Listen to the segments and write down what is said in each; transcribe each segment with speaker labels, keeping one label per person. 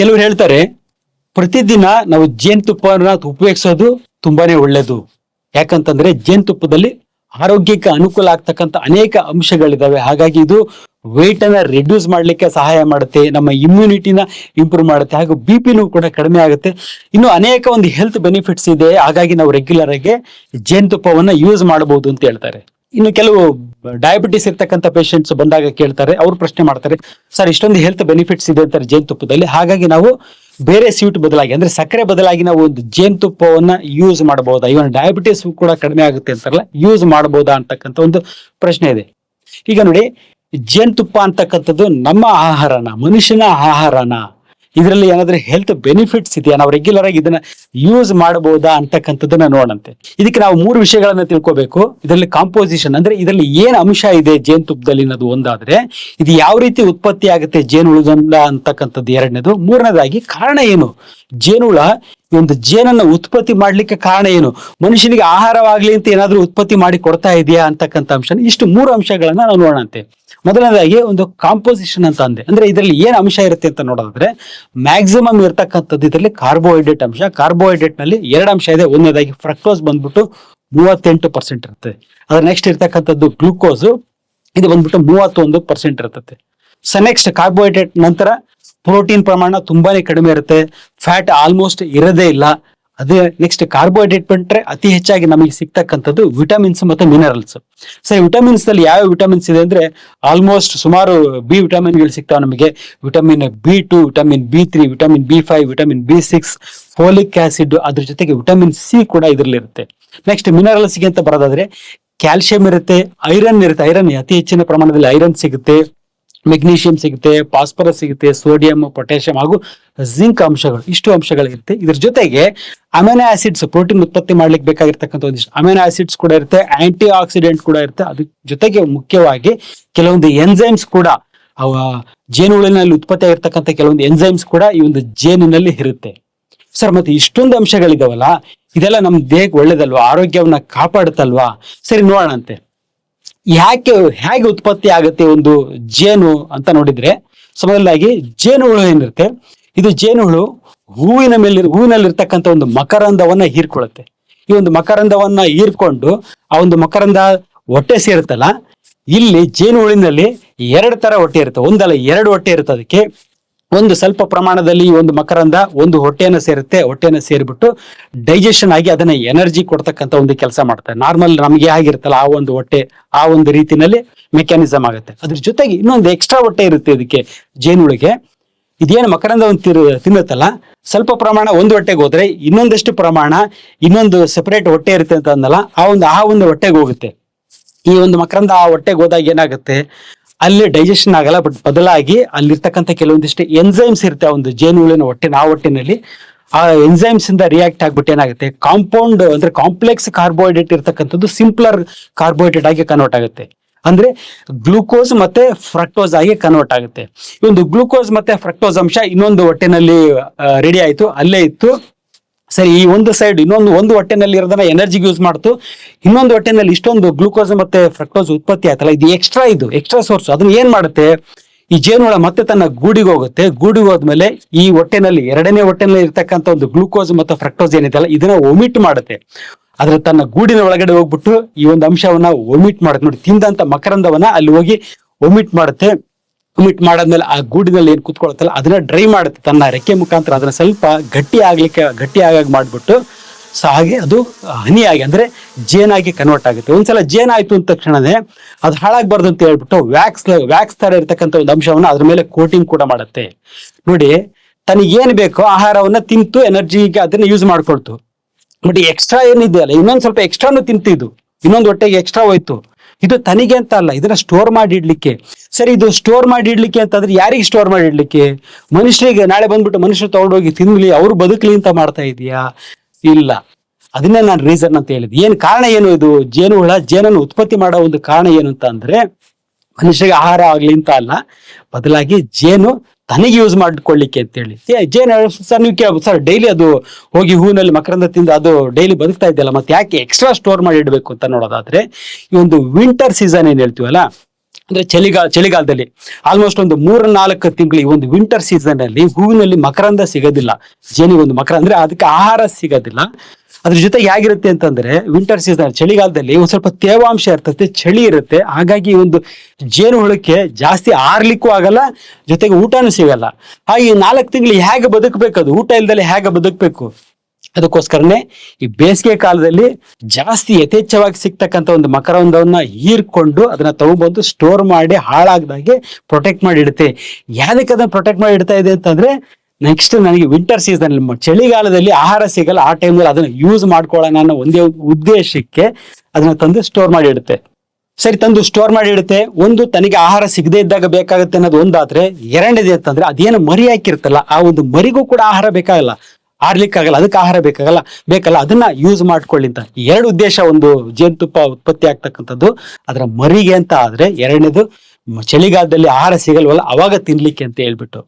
Speaker 1: ಕೆಲವ್ರು ಹೇಳ್ತಾರೆ, ಪ್ರತಿದಿನ ನಾವು ಜೇನುತುಪ್ಪನ ಉಪಯೋಗಿಸೋದು ತುಂಬಾನೇ ಒಳ್ಳೇದು. ಯಾಕಂತಂದ್ರೆ ಜೇನುತುಪ್ಪದಲ್ಲಿ ಆರೋಗ್ಯಕ್ಕೆ ಅನುಕೂಲ ಆಗ್ತಕ್ಕಂಥ ಅನೇಕ ಅಂಶಗಳಿದಾವೆ. ಹಾಗಾಗಿ ಇದು weight ಅನ್ನ ರಿಡ್ಯೂಸ್ ಮಾಡ್ಲಿಕ್ಕೆ ಸಹಾಯ ಮಾಡುತ್ತೆ, ನಮ್ಮ ಇಮ್ಯುನಿಟಿನ ಇಂಪ್ರೂವ್ ಮಾಡುತ್ತೆ, ಹಾಗೂ ಬಿ ಪಿನೂ ಕೂಡ ಕಡಿಮೆ ಆಗುತ್ತೆ. ಇನ್ನು ಅನೇಕ ಒಂದು ಹೆಲ್ತ್ ಬೆನಿಫಿಟ್ಸ್ ಇದೆ. ಹಾಗಾಗಿ ನಾವು ರೆಗ್ಯುಲರ್ ಆಗಿ ಜೇನುತುಪ್ಪವನ್ನ ಯೂಸ್ ಮಾಡಬಹುದು ಅಂತ ಹೇಳ್ತಾರೆ. ಇನ್ನು ಕೆಲವು ಡಯಾಬಿಟಿಸ್ ಇರ್ತಕ್ಕಂಥ ಪೇಷಂಟ್ಸ್ ಬಂದಾಗ ಕೇಳ್ತಾರೆ, ಅವ್ರು ಪ್ರಶ್ನೆ ಮಾಡ್ತಾರೆ, ಸರ್, ಇಷ್ಟೊಂದು ಹೆಲ್ತ್ ಬೆನಿಫಿಟ್ಸ್ ಇದೆ ಅಂತಾರೆ ಜೇನುತುಪ್ಪದಲ್ಲಿ ಹಾಗಾಗಿ ನಾವು ಬೇರೆ ಸ್ವೀಟ್ ಬದಲಾಗಿ, ಅಂದ್ರೆ ಸಕ್ಕರೆ ಬದಲಾಗಿ ನಾವು ಒಂದು ಜೇನುತುಪ್ಪವನ್ನ ಯೂಸ್ ಮಾಡಬಹುದಾ? ಇವನ್ ಡಯಾಬಿಟಿಸ್ ಕೂಡ ಕಡಿಮೆ ಆಗುತ್ತೆ ಅಂತಾರಲ್ಲ ಯೂಸ್ ಮಾಡಬಹುದಾ? ಅಂತಕ್ಕಂಥ ಒಂದು ಪ್ರಶ್ನೆ ಇದೆ. ಈಗ ನೋಡಿ ಜೇನುತುಪ್ಪ ಅಂತಕ್ಕಂಥದ್ದು ನಮ್ಮ ಆಹಾರನ, ಮನುಷ್ಯನ ಆಹಾರನ ಇದರಲ್ಲಿ ಏನಾದ್ರೆ ಹೆಲ್ತ್ ಬೆನಿಫಿಟ್ಸ್ ಇದೆಯಾ? ನಾವು ರೆಗ್ಯುಲರ್ ಆಗಿ ಇದನ್ನ ಯೂಸ್ ಮಾಡಬಹುದಾ ಅಂತಕ್ಕಂಥದ್ದನ್ನ ನೋಡಂತೆ ಇದಕ್ಕೆ ನಾವು ಮೂರು ವಿಷಯಗಳನ್ನ ತಿಳ್ಕೊಬೇಕು. ಇದರಲ್ಲಿ ಕಾಂಪೋಸಿಷನ್ ಅಂದ್ರೆ ಇದರಲ್ಲಿ ಏನ್ ಅಂಶ ಇದೆ ಜೇನುತುಪ್ಪದಲ್ಲಿ ಅನ್ನೋದು ಒಂದಾದ್ರೆ, ಇದು ಯಾವ ರೀತಿ ಉತ್ಪತ್ತಿ ಆಗುತ್ತೆ ಜೇನುಹುಳದಿಂದ ಅಂತಕ್ಕಂಥದ್ದು ಎರಡನೇದು. ಮೂರನೇದಾಗಿ ಕಾರಣ ಏನು? ಜೇನುಹುಳ ಈ ಒಂದು ಜೇನನ್ನು ಉತ್ಪತ್ತಿ ಮಾಡ್ಲಿಕ್ಕೆ ಕಾರಣ ಏನು? ಮನುಷ್ಯನಿಗೆ ಆಹಾರವಾಗ್ಲಿ ಅಂತ ಏನಾದರೂ ಉತ್ಪತ್ತಿ ಮಾಡಿ ಕೊಡ್ತಾ ಇದೆಯಾ ಅಂತಕ್ಕಂಥ ಅಂಶ ಇಷ್ಟು ಮೂರು ಅಂಶಗಳನ್ನು ನಾವು ನೋಡೋಣಂತೆ. ಮೊದಲನೇದಾಗಿ ಒಂದು ಕಾಂಪೋಸಿಷನ್ ಅಂತ ಅಂದೆ. ಅಂದ್ರೆ ಇದರಲ್ಲಿ ಏನು ಅಂಶ ಇರುತ್ತೆ ಅಂತ ನೋಡೋದಾದ್ರೆ ಮ್ಯಾಕ್ಸಿಮಮ್ ಇರತಕ್ಕಂಥದ್ದು ಇದರಲ್ಲಿ ಕಾರ್ಬೋಹೈಡ್ರೇಟ್ ಅಂಶ. ಕಾರ್ಬೋಹೈಡ್ರೇಟ್ನಲ್ಲಿ ಎರಡು ಅಂಶ ಇದೆ. ಒಂದನೇದಾಗಿ ಫ್ರಕ್ಟೋಸ್ ಬಂದ್ಬಿಟ್ಟು ಮೂವತ್ತೆಂಟು ಪರ್ಸೆಂಟ್ ಇರುತ್ತೆ. ಅದ್ರ ನೆಕ್ಸ್ಟ್ ಇರ್ತಕ್ಕಂಥದ್ದು ಗ್ಲೂಕೋಸ್ ಇದು ಬಂದ್ಬಿಟ್ಟು ಮೂವತ್ತೊಂದು ಪರ್ಸೆಂಟ್ ಇರ್ತದೆ ಸೊ ನೆಕ್ಸ್ಟ್ ಕಾರ್ಬೋಹೈಡ್ರೇಟ್ ನಂತರ ಪ್ರೋಟೀನ್ ಪ್ರಮಾಣ ತುಂಬಾನೇ ಕಡಿಮೆ ಇರುತ್ತೆ. ಫ್ಯಾಟ್ ಆಲ್ಮೋಸ್ಟ್ ಇರೋದೇ ಇಲ್ಲ. ಅದೇ ನೆಕ್ಸ್ಟ್ ಕಾರ್ಬೋಹೈಡ್ರೇಟ್ ಬಿಟ್ರೆ ಅತಿ ಹೆಚ್ಚಾಗಿ ನಮಗೆ ಸಿಗ್ತಕ್ಕಂಥದ್ದು ವಿಟಮಿನ್ಸ್ ಮತ್ತು ಮಿನರಲ್ಸ್ ಸೊ ವಿಟಮಿನ್ಸ್ ಅಲ್ಲಿ ಯಾವ ವಿಟಮಿನ್ಸ್ ಇದೆ ಅಂದ್ರೆ ಆಲ್ಮೋಸ್ಟ್ ಸುಮಾರು ಬಿ ವಿಟಮಿನ್ಗಳು ಸಿಗ್ತಾವೆ ನಮಗೆ. Vitamin B two vitamin B three vitamin B five vitamin B six folic acid ಅದ್ರ ಜೊತೆಗೆ ವಿಟಮಿನ್ ಸಿ ಕೂಡ ಇದರಲ್ಲಿ ಇರುತ್ತೆ. ನೆಕ್ಸ್ಟ್ ಮಿನರಲ್ಸ್ಗೆ ಅಂತ ಬರೋದಾದ್ರೆ ಕ್ಯಾಲ್ಸಿಯಂ ಇರುತ್ತೆ ಐರನ್ ಇರುತ್ತೆ. ಐರನ್ ಅತಿ ಹೆಚ್ಚಿನ ಪ್ರಮಾಣದಲ್ಲಿ ಐರನ್ ಸಿಗುತ್ತೆ. ಮೆಗ್ನೀಷಿಯಂ ಸಿಗುತ್ತೆ, ಫಾಸ್ಫರಸ್ ಸಿಗುತ್ತೆ, ಸೋಡಿಯಂ, ಪೊಟ್ಯಾಷಿಯಂ ಹಾಗೂ ಜಿಂಕ್ ಅಂಶಗಳು, ಇಷ್ಟು ಅಂಶಗಳಿರುತ್ತೆ. ಇದ್ರ ಜೊತೆಗೆ ಅಮೆನೋ ಆಸಿಡ್ಸ್ ಪ್ರೋಟೀನ್ ಉತ್ಪತ್ತಿ ಮಾಡ್ಲಿಕ್ಕೆ ಬೇಕಾಗಿರ್ತಕ್ಕಂಥ ಒಂದಿಷ್ಟು ಅಮೆನೋ ಆಸಿಡ್ಸ್ ಕೂಡ ಇರುತ್ತೆ ಆಂಟಿ ಆಕ್ಸಿಡೆಂಟ್ ಕೂಡ ಇರುತ್ತೆ. ಅದ್ರ ಜೊತೆಗೆ ಮುಖ್ಯವಾಗಿ ಕೆಲವೊಂದು ಎನ್ಸೈಮ್ಸ್ ಕೂಡ, ಅವ ಜೇನುಹುಳಿನಲ್ಲಿ ಉತ್ಪತ್ತಿ ಆಗಿರ್ತಕ್ಕಂಥ ಕೆಲವೊಂದು ಎನ್ಸೈಮ್ಸ್ ಕೂಡ ಈ ಒಂದು ಜೇನಿನಲ್ಲಿ ಇರುತ್ತೆ. ಸರ್, ಮತ್ತೆ ಇಷ್ಟೊಂದು ಅಂಶಗಳಿದಾವಲ್ಲ, ಇದೆಲ್ಲ ನಮ್ಮ ದೇಹಕ್ಕೆ ಒಳ್ಳೇದಲ್ವಾ, ಆರೋಗ್ಯವನ್ನ ಕಾಪಾಡುತ್ತಲ್ವಾ? ಸರಿ, ನೋಡೋಣಂತೆ. ಯಾಕೆ ಹೇಗೆ ಉತ್ಪತ್ತಿ ಆಗುತ್ತೆ ಒಂದು ಜೇನು ಅಂತ ನೋಡಿದ್ರೆ ಸಮಯದಾಗಿ ಜೇನುಹುಳು ಏನಿರುತ್ತೆ? ಇದು ಜೇನುಹುಳು ಹೂವಿನ ಮೇಲೆ ಹೂವಿನಲ್ಲಿರ್ತಕ್ಕಂಥ ಒಂದು ಮಕರಂದವನ್ನ ಹೀರ್ಕೊಳ್ಳುತ್ತೆ. ಈ ಒಂದು ಮಕರಂದವನ್ನ ಹೀರ್ಕೊಂಡು ಆ ಒಂದು ಮಕರಂದ ಹೊಟ್ಟೆ ಸೇರುತ್ತಲ್ಲ, ಇಲ್ಲಿ ಜೇನುಹುಳಿನಲ್ಲಿ ಎರಡು ತರ ಹೊಟ್ಟೆ ಇರುತ್ತೆ. ಒಂದಲ್ಲ ಎರಡು ಹೊಟ್ಟೆ ಇರುತ್ತೆ ಅದಕ್ಕೆ. ಒಂದು ಸ್ವಲ್ಪ ಪ್ರಮಾಣದಲ್ಲಿ ಈ ಒಂದು ಮಕರಂದ ಒಂದು ಹೊಟ್ಟೆಯನ್ನು ಸೇರುತ್ತೆ ಹೊಟ್ಟೆಯನ್ನು ಸೇರಿಬಿಟ್ಟು ಡೈಜೆಷನ್ ಆಗಿ ಅದನ್ನ ಎನರ್ಜಿ ಕೊಡ್ತಕ್ಕಂತ ಒಂದು ಕೆಲಸ ಮಾಡುತ್ತೆ ನಾರ್ಮಲ್ ನಮಗೆ ಆಗಿರುತ್ತಲ್ಲ ಆ ಒಂದು ಹೊಟ್ಟೆ, ಆ ಒಂದು ರೀತಿನಲ್ಲಿ ಮೆಕ್ಯಾನಿಸಮ್ ಆಗುತ್ತೆ. ಅದ್ರ ಜೊತೆಗೆ ಇನ್ನೊಂದು ಎಕ್ಸ್ಟ್ರಾ ಹೊಟ್ಟೆ ಇರುತ್ತೆ ಇದಕ್ಕೆ ಜೇನುಳಿಗೆ ಇದೇನು ಮಕರಂದ ಒಂದು ತಿನ್ನುತ್ತಲ್ಲ, ಸ್ವಲ್ಪ ಪ್ರಮಾಣ ಒಂದು ಹೊಟ್ಟೆಗೆ ಹೋದ್ರೆ ಇನ್ನೊಂದಷ್ಟು ಪ್ರಮಾಣ ಇನ್ನೊಂದು ಸೆಪರೇಟ್ ಹೊಟ್ಟೆ ಇರುತ್ತೆ ಅಂತ ಅಂದಲ್ಲ, ಆ ಒಂದು ಆ ಒಂದು ಹೊಟ್ಟೆಗೆ ಹೋಗುತ್ತೆ. ಈ ಒಂದು ಮಕರಂದ ಆ ಹೊಟ್ಟೆಗೆ ಹೋದಾಗ ಏನಾಗುತ್ತೆ? ಅಲ್ಲಿ ಡೈಜೆಷನ್ ಆಗಲ್ಲ ಬಟ್ ಬದಲಾಗಿ ಅಲ್ಲಿರ್ತಕ್ಕಂಥ ಕೆಲವೊಂದಿಷ್ಟು ಎನ್ಸೈಮ್ಸ್ ಇರುತ್ತೆ ಒಂದು ಜೇನುಹುಳಿನ ಹೊಟ್ಟೆ, ಆ ಹೊಟ್ಟೆನಲ್ಲಿ. ಆ ಎನ್ಸೈಮ್ಸ್ ಇಂದ ರಿಯಾಕ್ಟ್ ಆಗ್ಬಿಟ್ಟು ಏನಾಗುತ್ತೆ? ಕಾಂಪೌಂಡ್ ಅಂದ್ರೆ ಕಾಂಪ್ಲೆಕ್ಸ್ ಕಾರ್ಬೋಹೈಡ್ರೇಟ್ ಇರ್ತಕ್ಕಂಥದ್ದು ಸಿಂಪ್ಲರ್ ಕಾರ್ಬೋಹೈಡ್ರೇಟ್ ಆಗಿ ಕನ್ವರ್ಟ್ ಆಗುತ್ತೆ. ಅಂದ್ರೆ ಗ್ಲೂಕೋಸ್ ಮತ್ತೆ ಫ್ರಕ್ಟೋಸ್ ಆಗಿ ಕನ್ವರ್ಟ್ ಆಗುತ್ತೆ. ಈ ಒಂದು ಗ್ಲೂಕೋಸ್ ಮತ್ತೆ ಫ್ರಕ್ಟೋಸ್ ಅಂಶ ಇನ್ನೊಂದು ಹೊಟ್ಟೆನಲ್ಲಿ ರೆಡಿ ಆಯ್ತು, ಅಲ್ಲೇ ಇತ್ತು. ಸರಿ, ಈ ಒಂದು ಸೈಡ್ ಇನ್ನೊಂದು, ಒಂದು ಹೊಟ್ಟೆನಲ್ಲಿ ಇರೋದನ್ನ ಎನರ್ಜಿಗೆ ಯೂಸ್ ಮಾಡ್ತು. ಇನ್ನೊಂದು ಹೊಟ್ಟೆನಲ್ಲಿ ಇಷ್ಟೊಂದು ಗ್ಲೂಕೋಸ್ ಮತ್ತೆ ಫ್ರಕ್ಟೋಸ್ ಉತ್ಪತ್ತಿ ಆಯ್ತಲ್ಲ, ಇದು ಎಕ್ಸ್ಟ್ರಾ ಇದು ಎಕ್ಸ್ಟ್ರಾ ಸೋರ್ಸ್ ಅದನ್ನ ಏನ್ ಮಾಡುತ್ತೆ? ಈ ಜೇನುಹುಳ ಮತ್ತೆ ತನ್ನ ಗೂಡಿಗೆ ಹೋಗುತ್ತೆ. ಗೂಡಿಗೆ ಹೋದ್ಮೇಲೆ ಈ ಹೊಟ್ಟೆನಲ್ಲಿ, ಎರಡನೇ ಹೊಟ್ಟೆನಲ್ಲಿ ಇರ್ತಕ್ಕಂಥ ಒಂದು ಗ್ಲೂಕೋಸ್ ಮತ್ತು ಫ್ರಕ್ಟೋಸ್ ಏನಿದೆಯಲ್ಲ ಇದನ್ನ ಒಮಿಟ್ ಮಾಡುತ್ತೆ. ಆದ್ರೆ ತನ್ನ ಗೂಡಿನ ಒಳಗಡೆ ಹೋಗ್ಬಿಟ್ಟು ಈ ಒಂದು ಅಂಶವನ್ನ ಒಮಿಟ್ ಮಾಡುತ್ತೆ. ನೋಡಿ, ತಿಂದಂತ ಮಕರಂದವನ್ನ ಅಲ್ಲಿ ಹೋಗಿ ಒಮಿಟ್ ಮಾಡುತ್ತೆ. ಒಮಿಟ್ ಮಾಡಾದ್ಮೇಲೆ ಆ ಗೂಡಿನಲ್ಲಿ ಏನು ಕುತ್ಕೊಳತ್ತಲ್ಲ, ಅದನ್ನ ಡ್ರೈ ಮಾಡುತ್ತೆ. ತನ್ನ ರೆಕ್ಕೆ ಮುಖಾಂತರ ಅದನ್ನ ಸ್ವಲ್ಪ ಗಟ್ಟಿ ಆಗ್ಲಿಕ್ಕೆ, ಗಟ್ಟಿ ಆಗಾಗಿ ಮಾಡ್ಬಿಟ್ಟು, ಸೊ ಹಾಗೆ ಅದು ಹನಿಯಾಗಿ, ಅಂದ್ರೆ ಜೇನಾಗಿ ಕನ್ವರ್ಟ್ ಆಗುತ್ತೆ. ಒಂದ್ಸಲ ಜೇನ್ ಆಯ್ತು ಅಂದ ತಕ್ಷಣನೇ ಅದು ಹಾಳಾಗ್ಬಾರ್ದು ಅಂತ ಹೇಳ್ಬಿಟ್ಟು ವ್ಯಾಕ್ಸ್ ವ್ಯಾಕ್ಸ್ ತರ ಇರ್ತಕ್ಕಂಥ ಒಂದು ಅಂಶವನ್ನ ಅದ್ರ ಮೇಲೆ ಕೋಟಿಂಗ್ ಕೂಡ ಮಾಡುತ್ತೆ. ನೋಡಿ, ತನಗೆ ಏನ್ ಬೇಕೋ ಆಹಾರವನ್ನ ತಿಂತು ಎನರ್ಜಿಗೆ ಅದನ್ನ ಯೂಸ್ ಮಾಡ್ಕೊಳ್ತು. ಬಟ್ ಎಕ್ಸ್ಟ್ರಾ ಏನಿದೆಯಲ್ಲ, ಇನ್ನೊಂದು ಸ್ವಲ್ಪ ಎಕ್ಸ್ಟ್ರಾನು ತಿಂತಿದ್ದು. ಇನ್ನೊಂದು ಹೊಟ್ಟೆಗೆ ಎಕ್ಸ್ಟ್ರಾ ಹೋಯ್ತು. ಇದು ತನಿಗೆ ಅಂತ ಅಲ್ಲ, ಇದನ್ನ ಸ್ಟೋರ್ ಮಾಡಿ ಇಡ್ಲಿಕ್ಕೆ ಸರಿ, ಇದು ಸ್ಟೋರ್ ಮಾಡಿ ಇಡ್ಲಿಕ್ಕೆ ಅಂತಂದ್ರೆ ಯಾರಿಗೆ ಸ್ಟೋರ್ ಮಾಡಿ ಇಡ್ಲಿಕ್ಕೆ ಮನುಷ್ಯರಿಗೆ, ನಾಳೆ ಬಂದ್ಬಿಟ್ಟು ಮನುಷ್ಯರು ತಗೊಂಡೋಗಿ ತಿನ್ಲಿ ಅವ್ರು ಬದುಕಲಿ ಅಂತ ಮಾಡ್ತಾ ಇದೀಯಾ? ಇಲ್ಲ. ಅದನ್ನೇ ನಾನು ರೀಸನ್ ಅಂತ ಹೇಳಿದ್ ಏನ್ ಕಾರಣ ಏನು ಇದು? ಜೇನುಹುಳ, ಜೇನನ್ನು ಉತ್ಪತ್ತಿ ಮಾಡೋ ಒಂದು ಕಾರಣ ಏನು ಅಂತ ಅಂದ್ರೆ, ಮನುಷ್ಯರಿಗೆ ಆಹಾರ ಆಗ್ಲಿ ಅಂತ ಅಲ್ಲ, ಬದಲಾಗಿ ಜೇನು ತನಗೆ ಯೂಸ್ ಮಾಡ್ಕೊಳ್ಳಿಕ್ಕೆ ಅಂತೇಳಿ. ಹೇಳಿ ಜೇನ ಸರ್ ನೀವು ಸರ್ ಡೈಲಿ ಅದು ಹೋಗಿ ಹೂವಿನಲ್ಲಿ ಮಕರಂದ ತಿಂದು ಅದು ಡೈಲಿ ಬದುಕ್ತಾ ಇದೆಯಲ್ಲ ಮತ್ತೆ ಯಾಕೆ ಎಕ್ಸ್ಟ್ರಾ ಸ್ಟೋರ್ ಮಾಡಿ ಇಡಬೇಕು ಅಂತ ನೋಡೋದಾದ್ರೆ, ಈ ಒಂದು ವಿಂಟರ್ ಸೀಸನ್ ಏನ್ ಹೇಳ್ತೀವಲ್ಲ ಅಂದ್ರೆ ಚಳಿಗಾಲ, ಚಳಿಗಾಲದಲ್ಲಿ ಆಲ್ಮೋಸ್ಟ್ ಒಂದು ಮೂರ ನಾಲ್ಕು ತಿಂಗಳು ಒಂದು ವಿಂಟರ್ ಸೀಸನ್ ಅಲ್ಲಿ ಹೂವಿನಲ್ಲಿ ಮಕರಂದ ಸಿಗೋದಿಲ್ಲ. ಜೇನಿಗೆ ಒಂದು ಮಕರ, ಅಂದ್ರೆ ಅದಕ್ಕೆ ಆಹಾರ ಸಿಗೋದಿಲ್ಲ. ಅದ್ರ ಜೊತೆ ಹೇಗಿರುತ್ತೆ ಅಂತಂದ್ರೆ ವಿಂಟರ್ ಸೀಸನ್ ಚಳಿಗಾಲದಲ್ಲಿ ಒಂದ್ ಸ್ವಲ್ಪ ತೇವಾಂಶ ಇರ್ತದೆ, ಚಳಿ ಇರುತ್ತೆ. ಹಾಗಾಗಿ ಒಂದು ಜೇನು ಹುಳಕ್ಕೆ ಜಾಸ್ತಿ ಆರ್ಲಿಕ್ಕೂ ಆಗಲ್ಲ, ಜೊತೆಗೆ ಊಟನೂ ಸಿಗಲ್ಲ. ಹಾಗೆ ನಾಲ್ಕು ತಿಂಗಳು ಹೇಗೆ ಬದುಕಬೇಕು ಅದು? ಊಟ ಇಲ್ದಲ್ಲಿ ಹೇಗೆ ಬದುಕಬೇಕು? ಅದಕ್ಕೋಸ್ಕರನೇ ಈ ಬೇಸಿಗೆ ಕಾಲದಲ್ಲಿ ಜಾಸ್ತಿ ಯಥೇಚ್ಛವಾಗಿ ಸಿಗ್ತಕ್ಕಂಥ ಒಂದು ಮಕರಂದವನ್ನ ಹೀರ್ಕೊಂಡು ಅದನ್ನ ತಗೊಂಡ್ಬಂದು ಸ್ಟೋರ್ ಮಾಡಿ ಹಾಳಾಗ್ದಾಗೆ ಪ್ರೊಟೆಕ್ಟ್ ಮಾಡಿ ಇಡುತ್ತೆ. ಯಾವ್ದಕ್ಕೆ ಅದನ್ನ ಪ್ರೊಟೆಕ್ಟ್ ಮಾಡಿ ಇಡ್ತಾ ಇದೆ ಅಂತಂದ್ರೆ ನೆಕ್ಸ್ಟ್ ನನಗೆ ವಿಂಟರ್ ಸೀಸನ್ ಚಳಿಗಾಲದಲ್ಲಿ ಆಹಾರ ಸಿಗಲ್ಲ, ಆ ಟೈಮಲ್ಲಿ ಅದನ್ನ ಯೂಸ್ ಮಾಡ್ಕೊಳ್ಳೋಣ ಅನ್ನೋ ಒಂದೇ ಉದ್ದೇಶಕ್ಕೆ ಅದನ್ನ ತಂದು ಸ್ಟೋರ್ ಮಾಡಿ ಇಡುತ್ತೆ. ಸರಿ, ತಂದು ಸ್ಟೋರ್ ಮಾಡಿ ಇಡುತ್ತೆ. ಒಂದು, ತನಗೆ ಆಹಾರ ಸಿಗದೇ ಇದ್ದಾಗ ಬೇಕಾಗುತ್ತೆ ಅನ್ನೋದು ಒಂದಾದ್ರೆ, ಎರಡನೇದು ಅಂತಂದ್ರೆ ಅದೇನು ಮರಿ ಹಾಕಿರ್ತಲ್ಲ, ಆ ಒಂದು ಮರಿಗೂ ಕೂಡ ಆಹಾರ ಬೇಕಾಗಲ್ಲ. ಆರ್ಲಿಕ್ಕಾಗಲ್ಲ, ಅದಕ್ಕೆ ಆಹಾರ ಬೇಕಾಗಲ್ಲ, ಬೇಕಲ್ಲ, ಅದನ್ನ ಯೂಸ್ ಮಾಡ್ಕೊಳ್ಳಿ ಅಂತ. ಎರಡು ಉದ್ದೇಶ ಒಂದು ಜೇನುತುಪ್ಪ ಉತ್ಪತ್ತಿ ಆಗ್ತಕ್ಕಂಥದ್ದು. ಅದರ ಮರಿಗೆ ಅಂತ ಆದ್ರೆ ಎರಡನೇದು, ಚಳಿಗಾಲದಲ್ಲಿ ಆಹಾರ ಸಿಗಲ್ವಲ್ಲ, ಅವಾಗ ತಿನ್ಲಿಕ್ಕೆ ಅಂತ ಹೇಳ್ಬಿಟ್ಟು.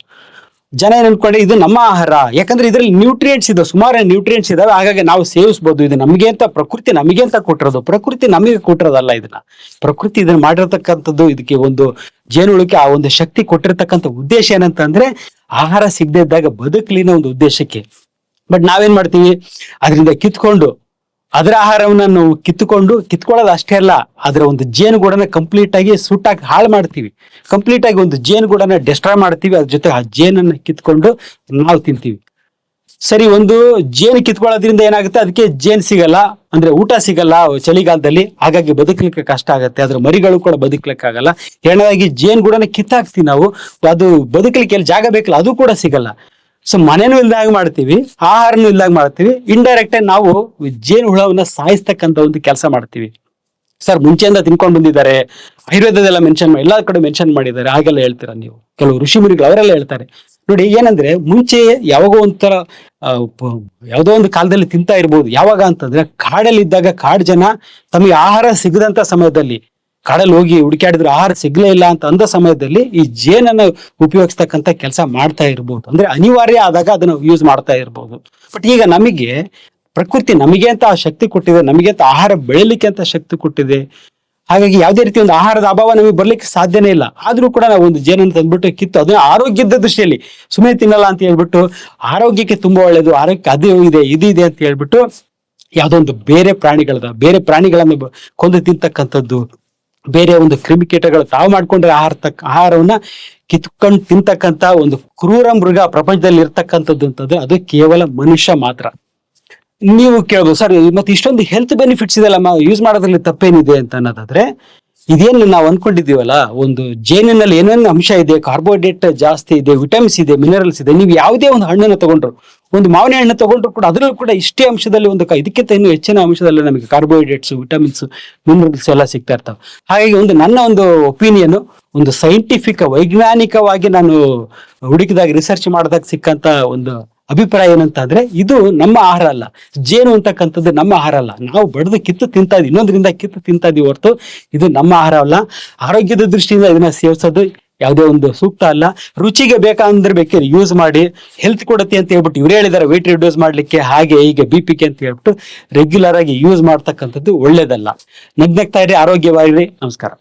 Speaker 1: ಜನ ಏನ್ ಅನ್ಕೊಂಡೆ ಇದು ನಮ್ಮ ಆಹಾರ. ಯಾಕಂದ್ರೆ ಇದ್ರಲ್ಲಿ ನ್ಯೂಟ್ರಿಯೆಂಟ್ಸ್ ಇದಾವೆ, ಸುಮಾರು ನ್ಯೂಟ್ರಿಯೆಂಟ್ಸ್ ಇದಾವೆ. ಹಾಗಾಗಿ ನಾವು ಸೇವಿಸಬಹುದು ಇದು ನಮಗೆ ಅಂತ ಪ್ರಕೃತಿ ನಮಗೆ ಅಂತ ಕೊಟ್ಟಿರೋದು. ಪ್ರಕೃತಿ ನಮಗೆ ಕೊಟ್ಟಿರೋದಲ್ಲ ಇದನ್ನ. ಪ್ರಕೃತಿ ಇದನ್ನ ಮಾಡಿರತಕ್ಕಂಥದ್ದು, ಇದಕ್ಕೆ ಒಂದು ಜೇನುಳಿಕೆ ಆ ಒಂದು ಶಕ್ತಿ ಕೊಟ್ಟಿರ್ತಕ್ಕಂಥ ಉದ್ದೇಶ ಏನಂತಂದ್ರೆ, ಆಹಾರ ಸಿಗದೇ ಇದ್ದಾಗ ಬದುಕಲಿನ ಒಂದು ಉದ್ದೇಶಕ್ಕೆ. ಬಟ್ ನಾವೇನ್ ಮಾಡ್ತೀವಿ? ಅದರಿಂದ ಕಿತ್ಕೊಂಡು, ಅದರ ಆಹಾರವನ್ನ ನಾವು ಕಿತ್ತುಕೊಂಡು ಕಿತ್ಕೊಳ್ಳೋದು ಅಷ್ಟೇ ಅಲ್ಲ, ಅದರ ಒಂದು ಜೇನುಗೂಡನ ಕಂಪ್ಲೀಟ್ ಆಗಿ ಸುಟ್ಟಾಗಿ ಹಾಳು ಮಾಡ್ತೀವಿ. ಕಂಪ್ಲೀಟ್ ಆಗಿ ಒಂದು ಜೇನುಗೂಡನ ಡೆಸ್ಟ್ರಾಯ್ ಮಾಡ್ತೀವಿ, ಅದ್ರ ಜೊತೆ ಆ ಜೇನನ್ನ ಕಿತ್ಕೊಂಡು ನಾವು ತಿಂತೀವಿ. ಸರಿ, ಒಂದು ಜೇನು ಕಿತ್ಕೊಳ್ಳೋದ್ರಿಂದ ಏನಾಗುತ್ತೆ? ಅದಕ್ಕೆ ಜೇನ್ ಸಿಗಲ್ಲ, ಅಂದ್ರೆ ಊಟ ಸಿಗಲ್ಲ ಚಳಿಗಾಲದಲ್ಲಿ, ಹಾಗಾಗಿ ಬದುಕಲಿಕ್ಕೆ ಕಷ್ಟ ಆಗುತ್ತೆ ಅದ್ರ ಮರಿಗಳು ಕೂಡ ಬದುಕಲಿಕ್ಕೆ ಆಗಲ್ಲ. ಎರಡನೇದಾಗಿ ಜೇನ್ ಗೂಡನ ಕಿತ್ತಾಕ್ತಿವಿ ನಾವು, ಅದು ಬದುಕಲಿಕ್ಕೆ ಜಾಗ ಬೇಕಲ್ಲ, ಅದು ಕೂಡ ಸಿಗಲ್ಲ. ಸೊ ಮನೇನು ಇಲ್ದಾಗ ಮಾಡ್ತೀವಿ, ಆಹಾರನೂ ಇಲ್ದಾಗ ಮಾಡ್ತೀವಿ. ಇಂಡೈರೆಕ್ಟ್ ಆಗಿ ನಾವು ಜೇನು ಹುಳವನ್ನ ಸಾಯಿಸ್ತಕ್ಕಂಥ ಒಂದು ಕೆಲಸ ಮಾಡ್ತೀವಿ. ಸರ್ ಮುಂಚೆಯಿಂದ ತಿನ್ಕೊಂಡು ಬಂದಿದ್ದಾರೆ, ಆಯುರ್ವೇದದೆಲ್ಲ ಮೆನ್ಷನ್ ಎಲ್ಲಾ ಕಡೆ ಮೆನ್ಷನ್ ಮಾಡಿದ್ದಾರೆ, ಹಾಗೆಲ್ಲ ಹೇಳ್ತೀರಾ ನೀವು? ಕೆಲವು ಋಷಿ ಮುನಿಗಳು ಅವರೆಲ್ಲ ಹೇಳ್ತಾರೆ. ನೋಡಿ, ಏನಂದ್ರೆ ಮುಂಚೆ ಯಾವಾಗೋ ಒಂಥರ ಯಾವುದೋ ಯಾವ್ದೋ ಒಂದು ಕಾಲದಲ್ಲಿ ತಿಂತಾ ಇರ್ಬೋದು. ಯಾವಾಗ ಅಂತಂದ್ರೆ ಕಾಡಲ್ಲಿ ಇದ್ದಾಗ ಕಾಡ್ ಜನ ತಮಗೆ ಆಹಾರ ಸಿಗದಂತ ಸಮಯದಲ್ಲಿ ಕಾಡಲ್ಲಿ ಹೋಗಿ ಹುಡುಕಾಡಿದ್ರೆ ಆಹಾರ ಸಿಗ್ಲೇ ಇಲ್ಲ ಅಂತ ಅಂದ ಸಮಯದಲ್ಲಿ ಈ ಜೇನನ್ನ ಉಪಯೋಗಿಸ್ತಕ್ಕಂಥ ಕೆಲಸ ಮಾಡ್ತಾ ಇರ್ಬೋದು. ಅಂದ್ರೆ ಅನಿವಾರ್ಯ ಆದಾಗ ಅದನ್ನ ಯೂಸ್ ಮಾಡ್ತಾ ಇರ್ಬೋದು. ಬಟ್ ಈಗ ನಮಗೆ ಪ್ರಕೃತಿ ನಮಗೆ ಅಂತ ಆ ಶಕ್ತಿ ಕೊಟ್ಟಿದೆ, ನಮಗೆ ಅಂತ ಆಹಾರ ಬೆಳಿಲಿಕ್ಕೆ ಅಂತ ಶಕ್ತಿ ಕೊಟ್ಟಿದೆ. ಹಾಗಾಗಿ ಯಾವುದೇ ರೀತಿ ಒಂದು ಆಹಾರದ ಅಭಾವ ನಮಗೆ ಬರ್ಲಿಕ್ಕೆ ಸಾಧ್ಯನೇ ಇಲ್ಲ. ಆದ್ರೂ ಕೂಡ ನಾವು ಒಂದು ಜೇನನ್ನು ತಂದ್ಬಿಟ್ಟು ಕಿತ್ತು, ಅದನ್ನ ಆರೋಗ್ಯದ ದೃಷ್ಟಿಯಲ್ಲಿ ಸುಮ್ಮನೆ ತಿನ್ನಲ್ಲ ಅಂತ ಹೇಳ್ಬಿಟ್ಟು ಆರೋಗ್ಯಕ್ಕೆ ತುಂಬಾ ಒಳ್ಳೇದು, ಆರೋಗ್ಯಕ್ಕೆ ಅದು ಇದೆ, ಇದು ಇದೆ ಅಂತ ಹೇಳ್ಬಿಟ್ಟು ಯಾವುದೋ ಒಂದು ಬೇರೆ ಪ್ರಾಣಿಗಳದ ಬೇರೆ ಪ್ರಾಣಿಗಳನ್ನು ಕೊಂದು ತಿಂತಕ್ಕಂಥದ್ದು. ಬೇರೆ ಒಂದು ಕ್ರಿಮಿಕೀಟಗಳು ತಾವು ಮಾಡ್ಕೊಂಡ್ರೆ ಆಹಾರ ತಕ್ಕ, ಆಹಾರವನ್ನ ಕಿತ್ಕೊಂಡು ತಿಂತಕ್ಕಂತ ಒಂದು ಕ್ರೂರ ಮೃಗ ಪ್ರಪಂಚದಲ್ಲಿ ಇರ್ತಕ್ಕಂಥದ್ದು ಅಂತಂದ್ರೆ ಅದು ಕೇವಲ ಮನುಷ್ಯ ಮಾತ್ರ. ನೀವು ಕೇಳ್ಬೋದು, ಸರ್, ಮತ್ತೆ ಇಷ್ಟೊಂದು ಹೆಲ್ತ್ ಬೆನಿಫಿಟ್ಸ್ ಇದೆಲ್ಲ ಯೂಸ್ ಮಾಡೋದ್ರಲ್ಲಿ ತಪ್ಪೇನಿದೆ ಅಂತ ಅನ್ನೋದಾದ್ರೆ ಇದೇನು ನಾವು ಅನ್ಕೊಂಡಿದೀವಲ್ಲ ಒಂದು ಜೇನಿನಲ್ಲಿ ಏನೇನು ಅಂಶ ಇದೆ ಕಾರ್ಬೋಹೈಡ್ರೇಟ್ ಜಾಸ್ತಿ ಇದೆ ವಿಟಮಿನ್ಸ್ ಇದೆ ಮಿನರಲ್ಸ್ ಇದೆ, ನೀವು ಯಾವುದೇ ಒಂದು ಹಣ್ಣನ್ನು ತಗೊಂಡ್ರು, ಒಂದು ಮಾವಿನ ಹಣ್ಣು ತಗೊಂಡ್ರು ಕೂಡ ಅದರಲ್ಲೂ ಕೂಡ ಇಷ್ಟೇ ಅಂಶದಲ್ಲಿ ಒಂದು ಇದಕ್ಕಿಂತ ಇನ್ನು ಹೆಚ್ಚಿನ ಅಂಶದಲ್ಲಿ ನಮಗೆ ಕಾರ್ಬೋಹೈಡ್ರೇಟ್ಸ್ ವಿಟಮಿನ್ಸ್ ಮಿನರಲ್ಸ್ ಎಲ್ಲ ಸಿಗ್ತಾ ಇರ್ತಾವೆ. ಹಾಗಾಗಿ ಒಂದು ನನ್ನ ಒಂದು ಒಪಿನಿಯನ್ ಒಂದು ಸೈಂಟಿಫಿಕ್ ವೈಜ್ಞಾನಿಕವಾಗಿ ನಾನು ಹುಡುಕಿದಾಗ ರಿಸರ್ಚ್ ಮಾಡಿದಾಗ ಸಿಕ್ಕಂತ ಒಂದು ಅಭಿಪ್ರಾಯ ಏನಂತ ಅಂದ್ರೆ ಇದು ನಮ್ಮ ಆಹಾರ ಅಲ್ಲ. ಜೇನು ಅಂತಕ್ಕಂಥದ್ದು ನಮ್ಮ ಆಹಾರ ಅಲ್ಲ. ನಾವು ಬಡದು ಕಿತ್ತು ತಿಂತಾ ಇದೀವಿ. ಇನ್ನೊಂದರಿಂದ ಕಿತ್ತು ತಿಂತಾ ಇದೀವಿ ಹೊರತು ಇದು ನಮ್ಮ ಆಹಾರ ಅಲ್ಲ. ಆರೋಗ್ಯದ ದೃಷ್ಟಿಯಿಂದ ಇದನ್ನ ಸೇವಿಸೋದು ಯಾವುದೇ ಒಂದು ಸೂಕ್ತ ಅಲ್ಲ. ರುಚಿಗೆ ಬೇಕಂದ್ರೆ ಬೇಕಾದ್ರೆ ಯೂಸ್ ಮಾಡಿ ಹೆಲ್ತ್ ಕೊಡುತ್ತೆ ಅಂತ ಹೇಳ್ಬಿಟ್ಟು ಇವ್ರು ಹೇಳಿದಾರೆ ವೆಯ್ಟ್ ರಿಡ್ಯೂಸ್ ಮಾಡ್ಲಿಕ್ಕೆ ಹಾಗೆ ಹೀಗೆ ಬಿ ಪಿಗೆ ಅಂತ ಹೇಳ್ಬಿಟ್ಟು ರೆಗ್ಯುಲರ್ ಆಗಿ ಯೂಸ್ ಮಾಡ್ತಕ್ಕಂಥದ್ದು ಒಳ್ಳೇದಲ್ಲ. ನಗ್ನಗ್ತಾ ಇರಿ, ಆರೋಗ್ಯವಾಗಿರಿ. ನಮಸ್ಕಾರ.